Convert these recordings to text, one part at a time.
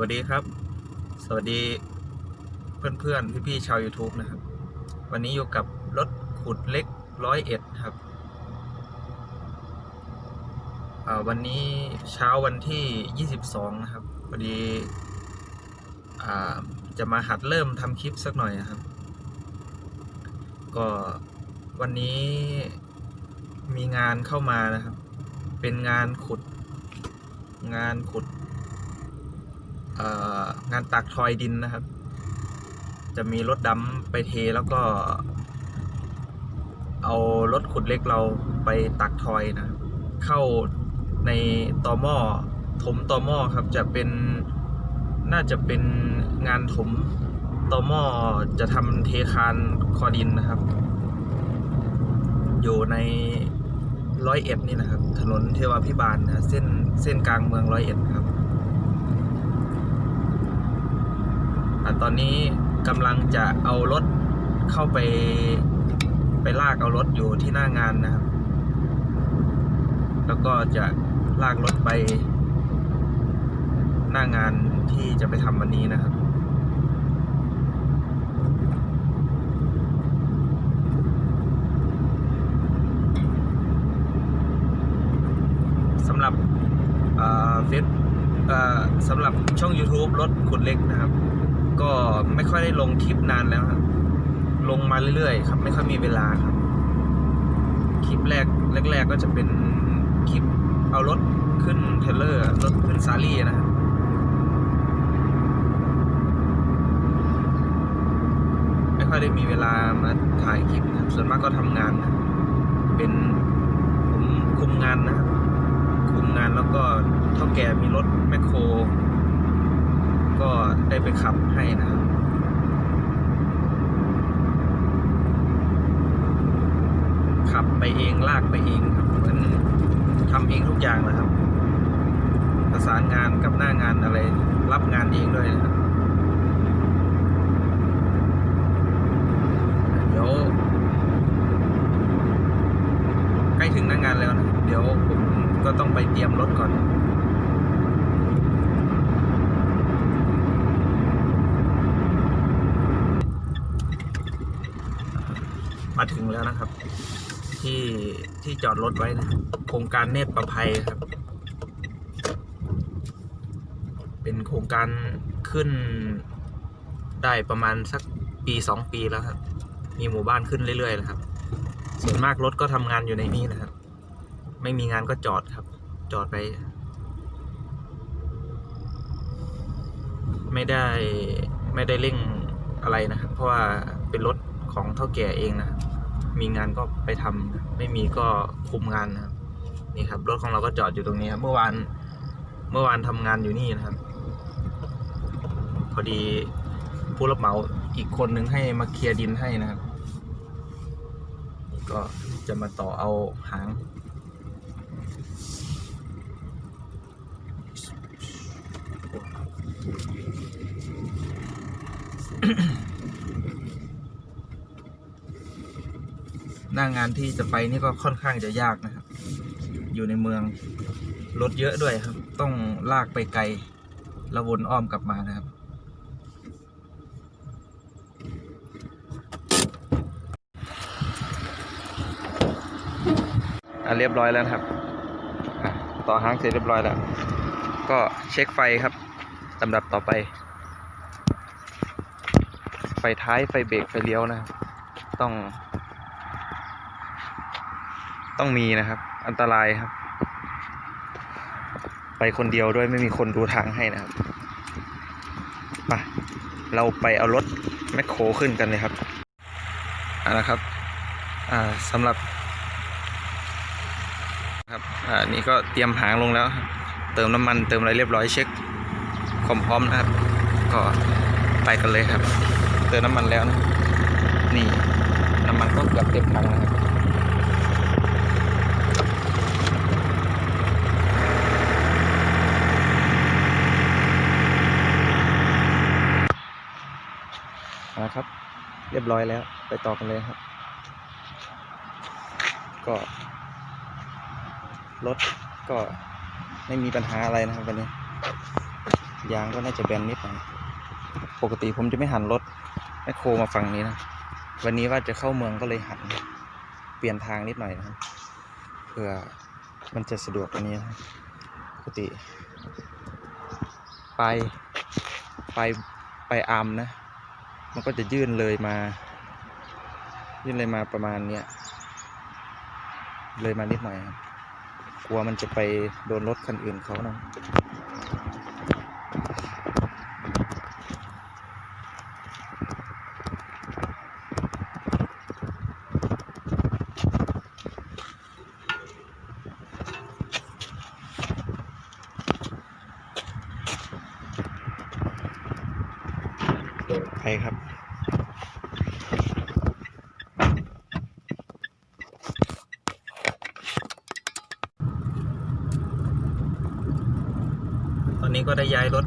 วัสดีครับ สวัสดีเพื่อนๆ พี่ๆ ชาว YouTube นะครับ วันนี้อยู่กับรถขุดเล็กร้อยเอ็ดครับวันนี้เช้าวันที่ 22 นะครับพอดีอจะมาหัดเริ่มทำคลิปสักหน่อยนะครับ ก็วันนี้มีงานเข้ามานะครับ เป็นงานขุดงานขุด งานตักทอยดินนะครับ จะมีรถดำไปเทแล้วก็ เอารถขุดเล็กเราไปตักทอยนะ เข้าในตอหม้อถมตอหม้อครับจะเป็นน่าจะเป็นงานถมตอหม้อจะทำเทคานคอดินนะครับ อยู่ในร้อยเอ็ดนี่นะครับ ถนนเทวาพิบาลนะเส้นเส้นกลางเมืองร้อยเอ็ดครับ อะ ตอนนี้กำลังจะเอารถเข้าไปไปลากเอารถอยู่ที่หน้างานนะครับ แล้วก็จะลากรถไปหน้างานที่จะไปทำวันนี้นะครับสำหรับเฟซสำหรับช่อง YouTube รถขุดเล็กนะครับ ก็ไม่ค่อยได้ลงคลิปนานแล้วครับ ลงมาเรื่อยๆครับ ไม่ค่อยมีเวลาครับ คลิปแรกแรก ๆ ก็จะเป็นคลิปเอารถขึ้นเทรลเลอร์รถขึ้นซารี่นะครับไม่ค่อยได้มีเวลามาถ่ายคลิปนะครับส่วนมากก็ทำงานนะเป็นผมคุมงานนะครับ คุมงานแล้วก็เท่าแก่มีรถแมคโคร ก็ได้ไปขับให้นะครับขับไปเองลากไปเองครับเหมือนทำเองทุกอย่างนะครับ ประสานงานกับหน้างานอะไร รับงานเองด้วยนะครับเดี๋ยวใกล้ถึงหน้างานแล้วนะเดี๋ยวผมก็ต้องไปเตรียมรถก่อน มาถึงแล้วนะครับ ที่ที่จอดรถไว้นะโครงการเนตรประภัยครับ เป็นโครงการขึ้นได้ประมาณสักปีสองปีแล้วครับ มีหมู่บ้านขึ้นเรื่อยๆแล้วครับ ส่วนมากรถก็ทำงานอยู่ในนี้นะครับ ไม่มีงานก็จอดครับ จอดไป ไม่ได้ไม่ได้เร่งอะไรนะครับ เพราะว่าเป็นรถของเท่าแก่เองนะครับ มีงานก็ไปทำไม่มีก็คุมงานนะครับนี่ครับรถของเราก็จอดอยู่ตรงนี้ครับเมื่อวานเมื่อวานทำงานอยู่นี่นะครับ พอดีผู้รับเหมาอีกคนนึงให้มาเคลียร์ดินให้นะครับ ก็จะมาต่อเอาหาง หน้างานที่จะไปนี่ก็ค่อนข้างจะยากนะครับ อยู่ในเมืองรถเยอะด้วยครับ ต้องลากไปไกลแล้ววนอ้อมกลับมานะครับ อะเรียบร้อยแล้วครับ ต่อหางเสร็จเรียบร้อยแล้ว ก็เช็คไฟครับลำดับต่อไป ไฟท้ายไฟเบรกไฟเลี้ยวนะครับ ต้อง ต้องมีนะครับ อันตรายครับ ไปคนเดียวด้วยไม่มีคนดูทางให้นะครับไปเราไปเอารถแมคโครขึ้นกันเลยครับอ่านะครับอ่าสำหรับครับอ่านี่ก็เตรียมหางลงแล้วเติมน้ำมันเติมอะไรเรียบร้อยเช็คความพร้อมนะครับ ก็ไปกันเลยครับ เติมน้ำมันแล้วนะนี่น้ำมันก็เกือบเต็มถังแล้วครับ นะครับ เรียบร้อยแล้ว ไปต่อกันเลยครับ ก็รถก็ไม่มีปัญหาอะไรนะครับวันนี้ ยางก็น่าจะแบนนิดหน่อยปกติผมจะไม่หันรถแมคโครมาฝั่งนี้นะวันนี้ว่าจะเข้าเมืองก็เลยหันเปลี่ยนทางนิดหน่อยนะครับเพื่อมันจะสะดวกกว่านี้นะปกติ ไปไปไปอาร์มนะ มันก็จะยื่นเลยมา ยื่นเลยมาประมาณเนี้ยเลยมานิดหน่อยครับกลัวมันจะไปโดนรถคันอื่นเขานะ ก็ได้ย้ายรถ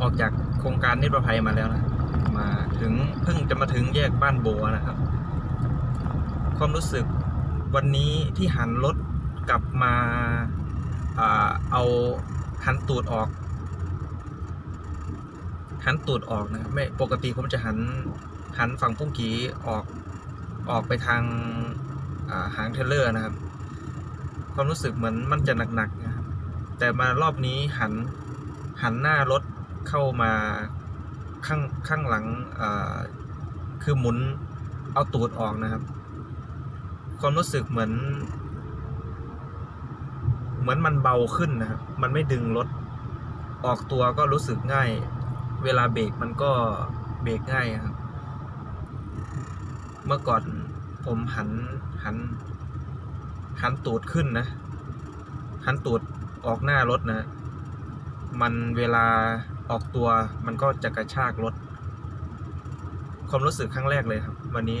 ออกจากโครงการนิรภัยมาแล้วนะ มาถึงเพิ่งจะมาถึงแยกบ้านโบนะครับ ความรู้สึกวันนี้ที่หันรถกลับมาเอาหันตูดออก หันตูดออกนะครับไม่ปกติผมจะหันหันฝั่งพุ่งกีออกออกไปทางาหางเทรลเลอร์นะครับ ความรู้สึกเหมือนมันจะหนัก แต่มารอบนี้หันหันหน้ารถเข้ามาข้างข้างหลังคือหมุนเอาตูดออกนะครับ ความรู้สึกเหมือน เหมือนมันเบาขึ้นนะครับ มันไม่ดึงรถออกตัวก็รู้สึกง่าย เวลาเบรกมันก็เบรกง่ายครับ เมื่อก่อนผมหันหัน หันตูดขึ้นนะ หันตูด ออกหน้ารถนะ มันเวลาออกตัวมันก็จะกระชากรถ ความรู้สึกครั้งแรกเลยครับ วันนี้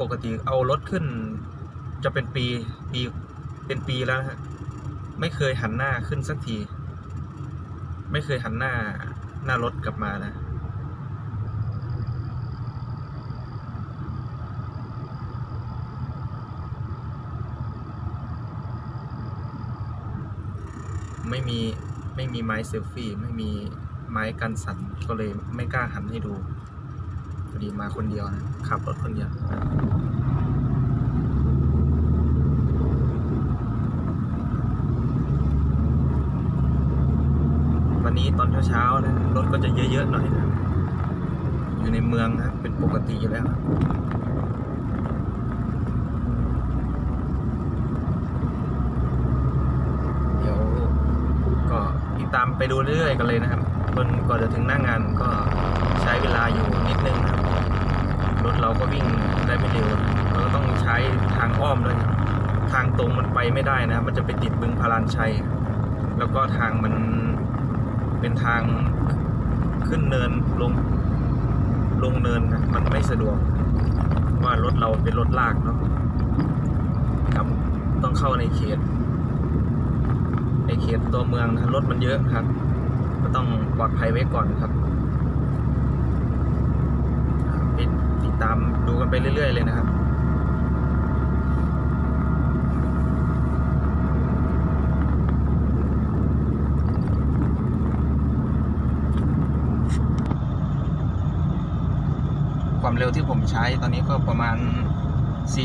ปกติเอารถขึ้น จะเป็นปีปีเป็นปีแล้วฮะไม่เคยหันหน้าขึ้นสักที ไม่เคยหันหน้าหน้ารถกลับมานะ ไม่มีไม่มีไม้เซลฟี่ไม่มีไม้กันสั่นก็เลยไม่กล้าหันให้ดูพอดีมาคนเดียวนะขับรถคนเดียววันนี้ตอนเช้าๆนะรถก็จะเยอะๆหน่อยนะอยู่ในเมืองนะเป็นปกติอยู่แล้ว เดี๋ยวก็ติดตาม ไปดูเรื่อยๆกันเลยนะครับจนกว่าจะถึงหน้างานก็ใช้เวลาอยู่นิดนึงครับรถเราก็วิ่งได้ไม่เร็วเราก็ต้องใช้ทางอ้อมด้วยทางตรงมันไปไม่ได้นะมันจะไปติดบึงพารานชัย แล้วก็ทางมันเป็นทางขึ้นเนินลงลงเนินนะมันไม่สะดวกว่ารถเราเป็นรถลากเนาะครับต้องเข้าในเขต ในเขตตัวเมืองนะรถมันเยอะครับ ก็ต้องปลอดภัยไว้ก่อนครับติดติดตามดูกันไปเรื่อย ๆ เลยนะครับความเร็วที่ผมใช้ตอนนี้ก็ประมาณ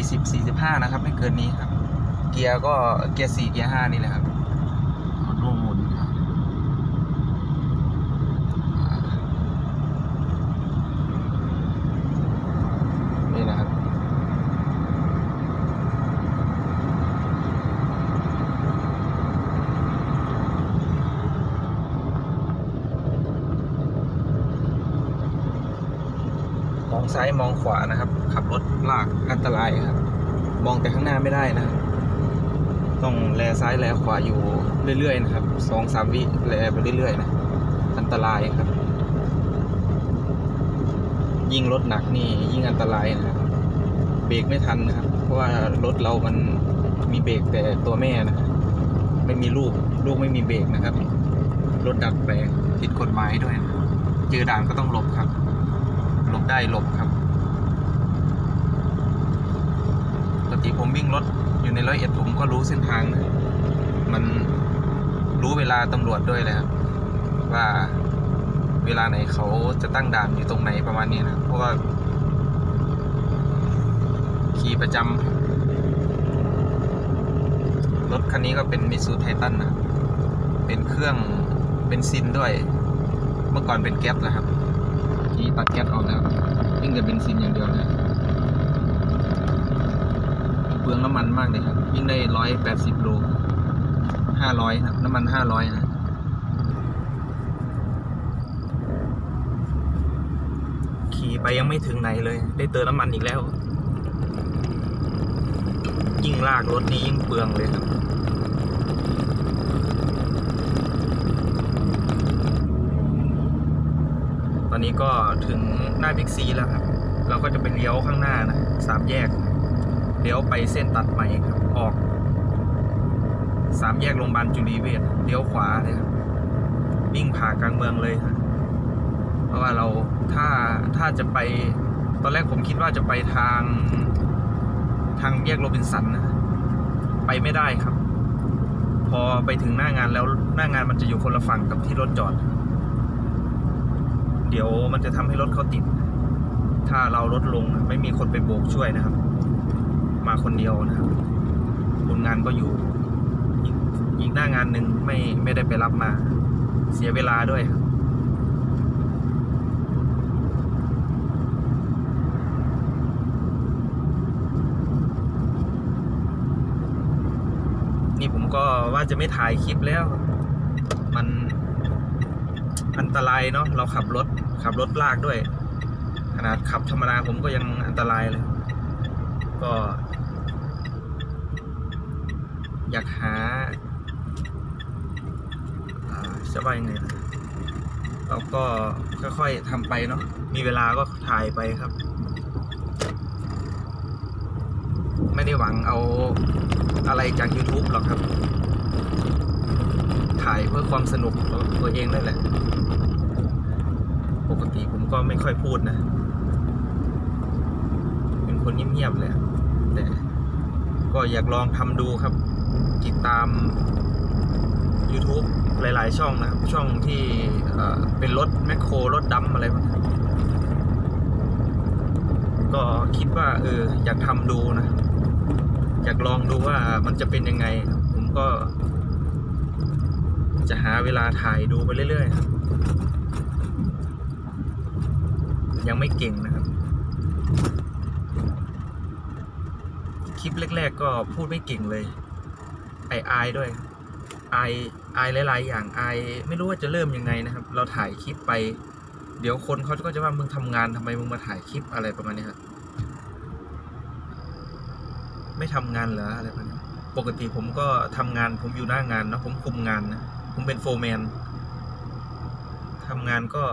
40-45 นะครับ ไม่เกินนี้ครับ เกียร์ก็เกียร์ 4 เกียร์ 5 นี่แหละครับ ออโต้โหมดครับ นี่นะครับ มองซ้ายมองขวานะครับ ขับรถลากอัน ตรายครับมองแต่ข้างหน้าไม่ได้นะ ต้องแลซ้ายแลขวาอยู่เรื่อยๆนะครับสองสามวิแลไปเรื่อยๆนะอันตรายครับ ยิ่งรถหนักนี่ยิ่งอันตรายนะครับเบรกไม่ทันนะครับ เพราะว่ารถเรามันมีเบรกแต่ตัวแม่นะไม่มีลูกลูกไม่มีเบรกนะครับรถดัดแปลงผิดกฎหมายด้วยนะเจอด่านก็ต้องหลบครับ หลบได้หลบครับปก ติผมวิ่งรถอยู่ในร้อยเอ็ดผมก็รู้เส้นทางนะมันรู้เวลาตำรวจด้วยเลยครับว่าเวลาไหนเขาจะตั้งด่านอยู่ตรงไหนประมาณนี้นะเพราะว่าขี่ประจำรถคันนี้ก็เป็นมิสูไททันนะเป็นเครื่องเป็นซินด้วย เมื่อก่อนเป็นแก๊สนะครับ ที่ตัดแก๊สออกแล้วยิ่งจะเป็นซินอย่างเดียว เปลืองน้ำมันมากเลยครับยิ่งได้ร้อยแปดสิบโลห้าร้อยครับน้ำมันห้าร้อยนะขี่ไปยังไม่ถึงไหนเลย ได้เติมน้ำมันอีกแล้ว ยิ่งลากรถนี้ยิ่งเปลืองเลยครับตอนนี้ก็ถึงหน้าบิ๊กซีแล้วครับ เราก็จะไปเลี้ยวข้างหน้านะสามแยก เลี้ยวไปเส้นตัดใหม่ครับ ออกสามแยกโรงพยาบาลจุฬีเวชเลี้ยวขวาเลยครับวิ่งผ่ากลางเมืองเลยครับเพราะว่าเราถ้าถ้าจะไป ตอนแรกผมคิดว่าจะไปทาง ทางแยกโรบินสันนะไปไม่ได้ครับ พอไปถึงหน้างานแล้วหน้างานมันจะอยู่คนละฝั่งกับที่รถจอด เดี๋ยวมันจะทำให้รถเขาติด ถ้าเราลดลงไม่มีคนไปโบกช่วยนะครับ มาคนเดียวนะครับคนงานก็อยู่อีกหน้างานหนึ่งไม่ไม่ได้ไปรับมา เสียเวลาด้วยครับนี่ผมก็ว่าจะไม่ถ่ายคลิปแล้ว มันอันตรายเนาะเราขับรถขับรถลากด้วย ขนาดขับธรรมดาผมก็ยังอันตรายเลย ก็ อยากหาอ่าจะว่ายังไงนเราก็ค่อยๆทำไปเนาะมีเวลาก็ถ่ายไปครับ ไม่ได้หวังเอาอะไรจาก YouTube หรอกครับ ถ่ายเพื่อความสนุกของตัวเองนั่นแหละ ปกติผมก็ไม่ค่อยพูดนะ เป็นคนเงียบๆเลยแต่ก็อยากลองทำดูครับ ติดตาม YouTube หลาย ๆ ช่องนะครับ ช่องที่เป็นรถแมคโครรถดัมอะไรพวกนี้ก็คิดว่า เออ อยากทำดูนะ อยากลองดูว่ามันจะเป็นยังไง ผมก็ จะหาเวลาถ่ายดูไปเรื่อยๆ ยังไม่เก่งนะครับ คลิปแรก ๆ ก็พูดไม่เก่งเลย ไอไอด้วยไอายอหลาย ๆ อย่างไอไม่รู้ว่าจะเริ่มยังไงนะครับ เราถ่ายคลิปไป เดี๋ยวคนเขาก็จะว่ามึงทำงานทำไมมึงมาถ่ายคลิปอะไรประมาณนี้ครับไม่ทำงานเหรออะไรประมาณนี้ปกติผมก็ทำงานผมอยู่หน้างานนะผมคุมงานนะผมเป็นโฟร์แมนทำงานก็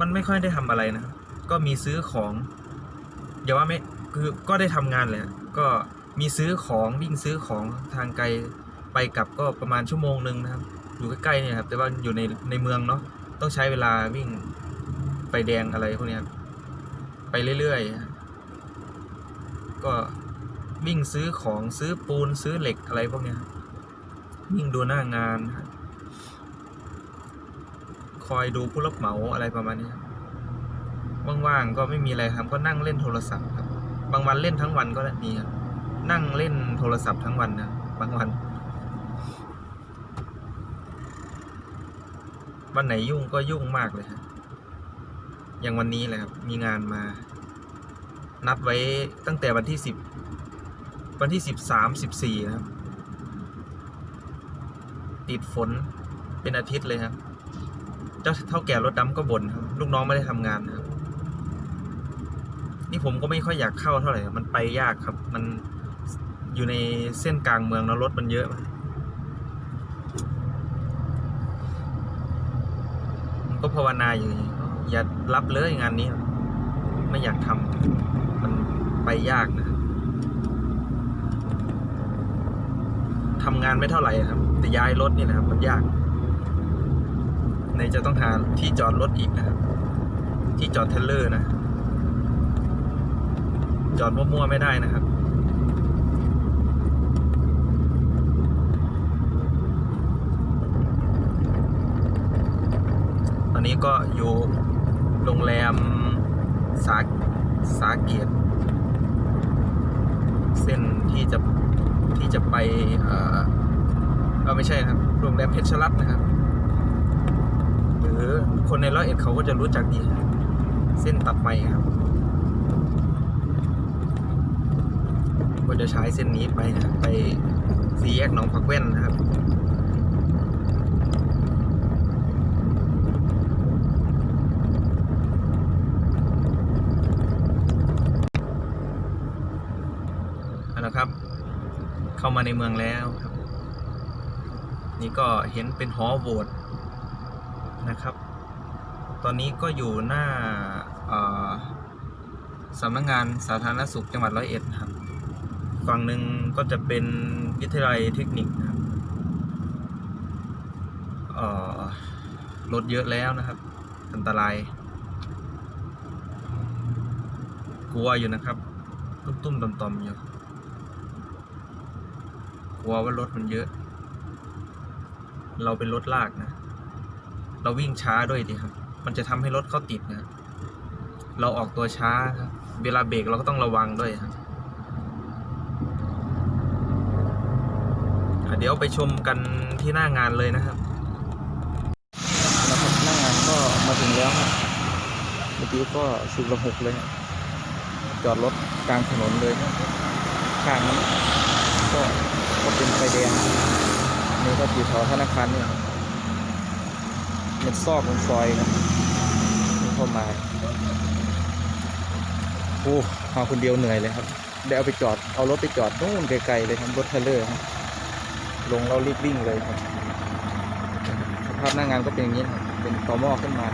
มันไม่ค่อยได้ทำอะไรนะก็มีซื้อของอย่าว่าไม่คือก็ได้ทำงานแหละก็ มีซื้อของวิ่งซื้อของทางไกลไปกลับก็ประมาณชั่วโมงหนึ่งนะครับ อยู่ใกล้ๆเนี่ยครับ แต่ว่าอยู่ในในเมืองเนาะต้องใช้เวลาวิ่งไฟแดงอะไรพวกเนี้ยครับไปเรื่อยๆ ก็วิ่งซื้อของซื้อปูนซื้อเหล็กอะไรพวกเนี้ยครับวิ่งดูหน้างานครับคอยดูผู้รับเหมาอะไรประมาณนี้ครับว่างๆก็ไม่มีอะไรทำก็นั่งเล่นโทรศัพท์ครับ บางวันเล่นทั้งวันก็มีครับ นั่งเล่นโทรศัพท์ทั้งวันนะบางวัน วันไหนยุ่งก็ยุ่งมากเลยครับอย่างวันนี้แหละครับ มีงานมา นัดไว้ตั้งแต่วันที่สิบวันที่สิบสามสิบสี่นะครับ ติดฝนเป็นอาทิตย์เลยครับ เจ้าเท่าแก่รถดำก็บ่นครับ ลูกน้องไม่ได้ทำงานนะครับนี่ผมก็ไม่ค่อยอยากเข้าเท่าไหร่ มันไปยากครับ มัน อยู่ในเส้นกลางเมืองแล้วรถมันเยอะผมก็ภาวนาอยู่ อย่ารับเลยงานนี้ ไม่อยากทำมันไปยากนะทำงานไม่เท่าไหร่ครับ แต่ย้ายรถนี่แหละครับ มันยากในจะต้องหาที่จอดรถอีกนะครับ ที่จอดเทเลอร์นะ จอดมั่วๆไม่ได้นะครับ อนนี้ก็อยู่โรงแรมสาสาเกียรติเส้นที่จะที่จะไป เอ่อเออไม่ใช่ครับ โรงแรมเพชรรัตน์นะครับ หรือคนในร้อยเอ็ดเขาก็จะรู้จักดี เส้นตัดไม้ครับ ก็จะใช้เส้นนี้ไปนะครับไปสี่แยกหนองผักแว่นนะครับ เอาละครับ เข้า มาในเมืองแล้วครับ นี่ก็เห็นเป็นหอโหวตนะครับ ตอนนี้ก็อยู่หน้าสำนักงงานสาธารณสุขจังหวัดร้อยเอ็ดครับ ฝั่งหนึ่งก็จะเป็นวิทยาลัยเทคนิคครับรถเยอะแล้วนะครับ อันตราย กลัวอยู่นะครับ ตุ้มๆต่อมๆอยู่ กลัวว่ารถมันเยอะ เราเป็นรถลากนะ เราวิ่งช้าด้วยดิครับ มันจะทำให้รถเขาติดนะ เราออกตัวช้าครับเวลาเบรกเราก็ต้องระวังด้วยครับเดี๋ยวไปชมกันที่หน้างานเลยนะครับนะครับหน้างานก็มาถึงแล้วครับเมื่อกี้ก็สุกระหกเลยจอดรถกลางถนนเลยข้างนั้นก็ ก็เป็นไฟแดงนี่ก็อยู่แถวธนาคารเนี่ยครับเป็นซอกเป็นซอยครับนี่เข้ามาโอ้มาคนเดียวเหนื่อยเลยครับได้เอาไปจอดเอารถไปจอดนู่นไกลๆเลยครับรถเทเลอร์ครับลงเรารีบวิ่งเลยครับสภาพหน้างานก็เป็นอย่างนี้ครับเป็นต่อหม้อขึ้นมา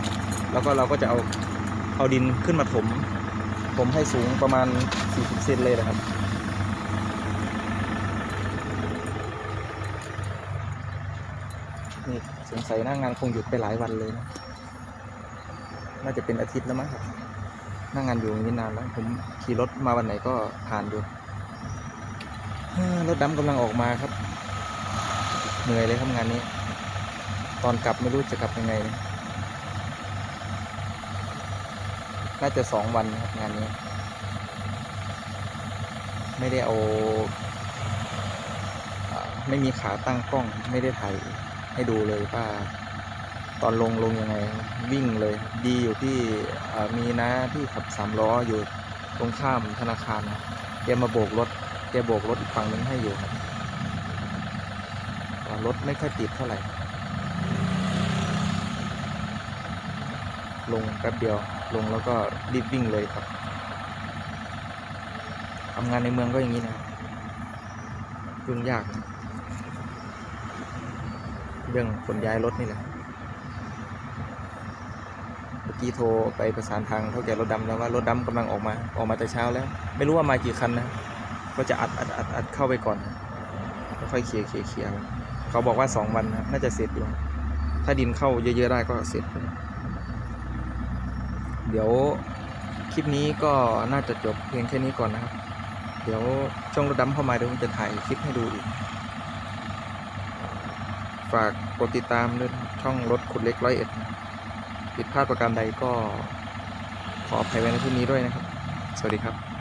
แล้วก็เราก็จะเอาเอาดินขึ้นมาถมถมให้สูงประมาณ 40 เซนเลยนะครับ นี่ สงสัยหน้างานคงหยุดไปหลายวันเลยนะ น่าจะเป็นอาทิตย์แล้วมั้งครับหน้างานอยู่งนี้นานแล้ว ผมขี่รถมาวันไหนก็ผ่านอยู่รถดำกำลังออกมาครับ เหนื่อยเลยครับงานนี้ ตอนกลับไม่รู้จะกลับยังไงนะน่าจะสองวันครับงานนี้ ไม่ได้เอาไม่มีขาตั้งกล้องไม่ได้ถ่าย ให้ดูเลยว่าตอนลงลงยังไงวิ่งเลยดีอยู่ที่มีน้าที่ขับสามล้ออยู่ตรงข้ามธนาคารนะแกมาโบกรถแกโบกรถอีกฝั่งนึงให้อยู่ครับรถไม่ค่อยติดเท่าไหร่ ลงแป๊บเดียวลงแล้วก็รีบวิ่งเลยครับทำงานในเมืองก็อย่างนี้นะยุ่งยากนะ เรื่องขนย้ายรถนี่แหละเมื่อกี้โทรไปประสานทางเท่าแก่รถดำแล้วว่ารถดำกำลังออกมาออกมาแต่เช้าแล้ว ไม่รู้ว่ามากี่คันนะ ก็จะอัดอัดอัดอัดเข้าไปก่อนแล้วค่อยเคลียร์เคลียร์เคลียร์เขาบอกว่าสองวันนะน่าจะเสร็จอยู่ถ้าดินเข้าเยอะๆได้ก็เสร็จ เดี๋ยวคลิปนี้ก็น่าจะจบเพียงแค่นี้ก่อนนะครับ เดี๋ยวช่องรถดำเข้ามาเดี๋ยวผมจะถ่ายคลิปให้ดูอีก ฝากกดติดตามด้วยนช่องรถขุดเล็กร้อยเอ็ดผิดพลาดประการใดก็ขออภัยไว้ในที่นี้ด้วยนะครับ สวัสดีครับ